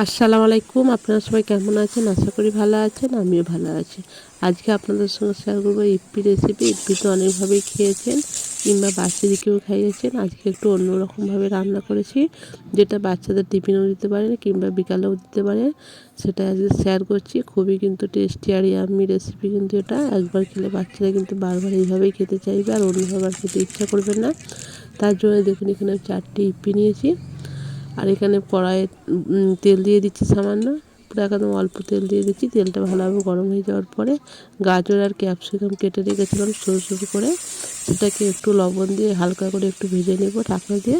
আসসালামু আলাইকুম, আপনারা সবাই কেমন আছেন? আশা করি ভালো আছেন, আমিও ভালো আছি। আজকে আপনাদের সঙ্গে শেয়ার করব ইপ্পি রেসিপি ইপ্পি তো অনেকভাবেই খেয়েছেন কিংবা বাচ্চাদেরকেও খাইয়েছেন। আজকে একটু অন্যরকমভাবে রান্না করেছি, যেটা বাচ্চাদের টিফিনেও দিতে পারেন কিংবা বিকালেও দিতে পারে। সেটা আজকে শেয়ার করছি, খুবই কিন্তু টেস্টি আর ইয়াম্মি রেসিপি কিন্তু এটা। একবার খেলে বাচ্চারা কিন্তু বারবার এইভাবেই খেতে চাইবে আর অন্যভাবে আর খেতে ইচ্ছা করবে না। তার জন্য দেখুন, এখানে চারটি ইপ্পি নিয়েছি। আর এখানে কড়াইয়ে তেল দিয়ে দিচ্ছি সামান্য। পুরো একদম অল্প তেল দিয়ে দিচ্ছি। তেলটা ভালোভাবে গরম হয়ে যাওয়ার পরে গাজর আর ক্যাপসিকাম কেটে রেখেছিলাম সরু সরু করে। সেটাকে একটু লবণ দিয়ে হালকা করে একটু ভেজে নেব ঢাকা দিয়ে।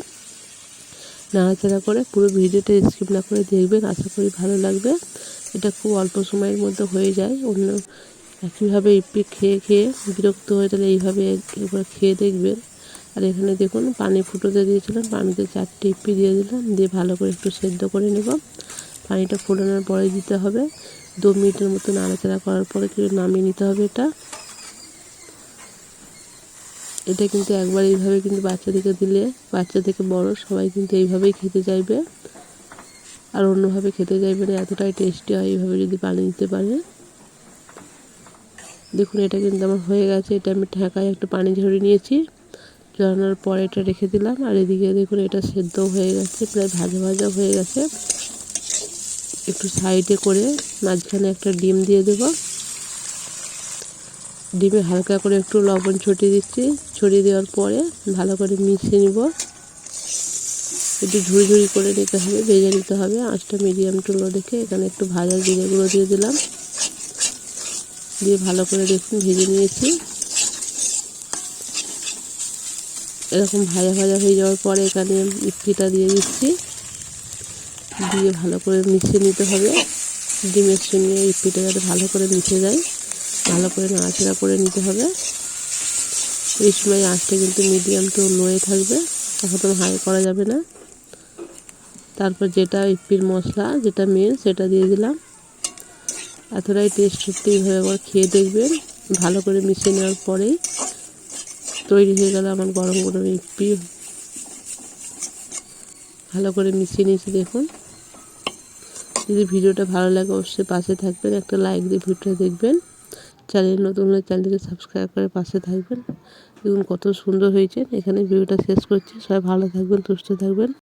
নাড়াচাড়া করে পুরো ভিডিওটা স্কিপ না করে দেখবেন। আশা করি ভালো লাগবে। এটা খুব অল্প সময়ের মধ্যে হয়ে যায়। অন্য একইভাবে ইপি খেয়ে খেয়ে বিরক্ত হয়ে তাহলে এইভাবে একবার খেয়ে দেখবেন। আর এখানে দেখুন, পানি ফুটোতে দিয়েছিলাম, পানিতে চারটে ইপি দিয়ে দিলাম, দিয়ে ভালো করে একটু সেদ্ধ করে নেব। পানিটা ফোটানোর পরে দিতে হবে। দু মিনিটের মতো নাড়াচাড়া করার পরে একটু নামিয়ে নিতে হবে এটা। এটা কিন্তু একবার এইভাবে কিন্তু বাচ্চাদেরকে দিলে, বাচ্চা থেকে বড় সবাই কিন্তু এইভাবেই খেতে চাইবে। আর অন্যভাবে খেতে চাইবে না, এতটাই টেস্টি হয় এইভাবে যদি পানি দিতে পারে। দেখুন, এটা কিন্তু আমার হয়ে গেছে, এটা আমি ঠেকায় একটু পানি ঝরিয়ে নিয়েছি। ঝরানোর পর এটা রেখে দিলাম, আর এদিকে দেখুন এটা সেদ্ধ হয়ে গেছে, প্রায় ভাজা ভাজা হয়ে গেছে। একটু সাইডে করে মাঝখানে একটা ডিম দিয়ে দেব। ডিমে হালকা করে একটু লবণ ছড়িয়ে দিচ্ছি, ছড়িয়ে দেওয়ার পরে ভালো করে মিশিয়ে নিব। একটু ঝুড়ি ঝুড়ি করে নিতে হবে, ভেজে নিতে হবে। আঁচটা মিডিয়াম টু লো দেখে এখানে একটু ভাজা জিরে গুঁড়ো দিয়ে দিলাম। দিয়ে ভালো করে দেখুন ভেজে নিয়েছি। এরকম ভাজা ভাজা হয়ে যাওয়ার পরে এখানে ইপকিটা দিয়ে দিচ্ছি। দিয়ে ভালো করে মিশিয়ে নিতে হবে। ডিমের সঙ্গে ইপকিটা যাতে ভালো করে মিশে যায়, ভালো করে নাড়াচাড়া করে নিতে হবে। এই সময় আঁচটা কিন্তু মিডিয়াম তো লোয়ে থাকবে, তখন হাই করা যাবে না। তারপর যেটা ইপির মশলা, যেটা মেন সেটা দিয়ে দিলাম। এতটাই টেস্ট সত্যি এইভাবে একবার খেয়ে দেখবেন। ভালো করে মিশিয়ে নেওয়ার পরেই তৈরি হয়ে গেল আমার গরম গরম ইপি ভালো করে মিশিয়ে নিয়েছি দেখুন। যদি ভিডিওটা ভালো লাগে অবশ্যই পাশে থাকবেন, একটা লাইক দিয়ে ভিডিওটা দেখবেন। চ্যানেল নতুন হলে চ্যানেলটিকে সাবস্ক্রাইব করে পাশে থাকবেন। দেখুন কত সুন্দর হয়েছে। এখানে ভিডিওটা শেষ করছি। সবাই ভালো থাকবেন, সুস্থ থাকবেন।